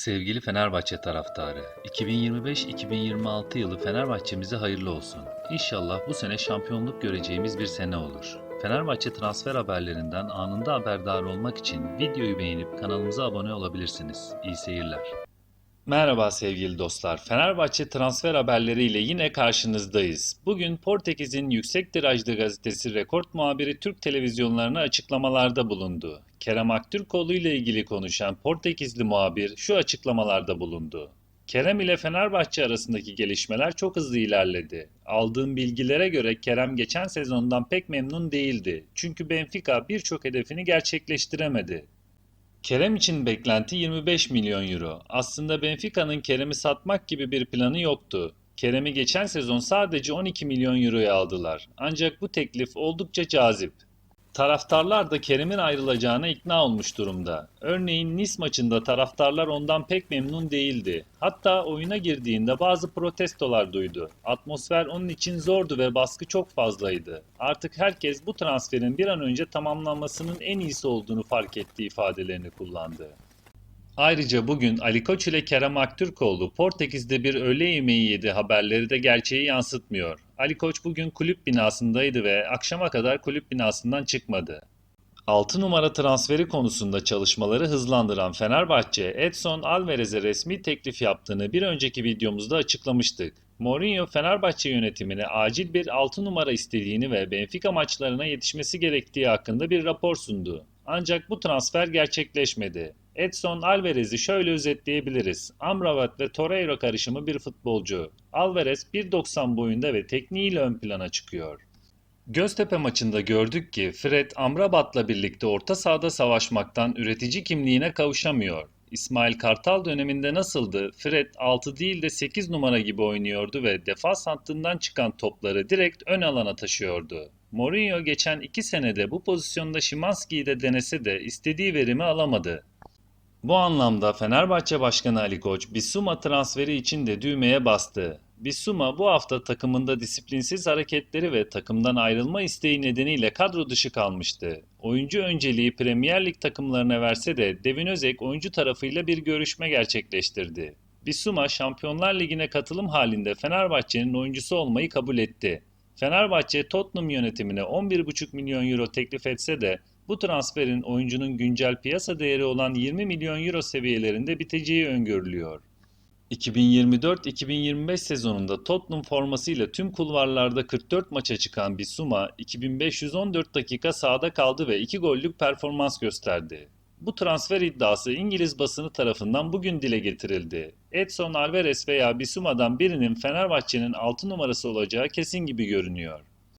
Sevgili Fenerbahçe taraftarı, 2025-2026 yılı Fenerbahçemize hayırlı olsun. İnşallah bu sene şampiyonluk göreceğimiz bir sene olur. Fenerbahçe transfer haberlerinden anında haberdar olmak için videoyu beğenip kanalımıza abone olabilirsiniz. İyi seyirler. Merhaba sevgili dostlar. Fenerbahçe transfer haberleriyle yine karşınızdayız. Bugün Portekiz'in yüksek tirajlı gazetesi Rekord muhabiri Türk televizyonlarına açıklamalarda bulundu. Kerem Aktürkoğlu ile ilgili konuşan Portekizli muhabir şu açıklamalarda bulundu. Kerem ile Fenerbahçe arasındaki gelişmeler çok hızlı ilerledi. Aldığım bilgilere göre Kerem geçen sezondan pek memnun değildi. Çünkü Benfica birçok hedefini gerçekleştiremedi. Kerem için beklenti 25 milyon euro. Aslında Benfica'nın Kerem'i satmak gibi bir planı yoktu. Kerem'i geçen sezon sadece 12 milyon euroya aldılar. Ancak bu teklif oldukça cazip. Taraftarlar da Kerem'in ayrılacağına ikna olmuş durumda. Örneğin Nice maçında taraftarlar ondan pek memnun değildi. Hatta oyuna girdiğinde bazı protestolar duydu. Atmosfer onun için zordu ve baskı çok fazlaydı. Artık herkes bu transferin bir an önce tamamlanmasının en iyisi olduğunu fark ettiği ifadelerini kullandı. Ayrıca bugün Ali Koç ile Kerem Aktürkoğlu Portekiz'de bir öğle yemeği yedi haberleri de gerçeği yansıtmıyor. Ali Koç bugün kulüp binasındaydı ve akşama kadar kulüp binasından çıkmadı. 6 numara transferi konusunda çalışmaları hızlandıran Fenerbahçe, Edson Alvarez'e resmi teklif yaptığını bir önceki videomuzda açıklamıştık. Mourinho Fenerbahçe yönetimine acil bir 6 numara istediğini ve Benfica maçlarına yetişmesi gerektiği hakkında bir rapor sundu. Ancak bu transfer gerçekleşmedi. Edson Alvarez'i şöyle özetleyebiliriz. Amrabat ve Torreira karışımı bir futbolcu. Alvarez 1.90 boyunda ve tekniğiyle ön plana çıkıyor. Göztepe maçında gördük ki Fred Amrabat'la birlikte orta sahada savaşmaktan üretici kimliğine kavuşamıyor. İsmail Kartal döneminde nasıldı? Fred 6 değil de 8 numara gibi oynuyordu ve defans hattından çıkan topları direkt ön alana taşıyordu. Mourinho geçen 2 senede bu pozisyonda Şimanski'yi de denese de istediği verimi alamadı. Bu anlamda Fenerbahçe Başkanı Ali Koç Bissouma transferi için de düğmeye bastı. Bissouma bu hafta takımında disiplinsiz hareketleri ve takımdan ayrılma isteği nedeniyle kadro dışı kalmıştı. Oyuncu önceliği Premier Lig takımlarına verse de Devin Özek oyuncu tarafıyla bir görüşme gerçekleştirdi. Bissouma Şampiyonlar Ligi'ne katılım halinde Fenerbahçe'nin oyuncusu olmayı kabul etti. Fenerbahçe Tottenham yönetimine 11,5 milyon euro teklif etse de bu transferin oyuncunun güncel piyasa değeri olan 20 milyon euro seviyelerinde biteceği öngörülüyor. 2024-2025 sezonunda Tottenham formasıyla tüm kulvarlarda 44 maça çıkan Bissouma 2514 dakika sahada kaldı ve 2 gollük performans gösterdi. Bu transfer iddiası İngiliz basını tarafından bugün dile getirildi. Edson Alvarez veya Bissouma'dan birinin Fenerbahçe'nin 6 numarası olacağı kesin gibi görünüyor.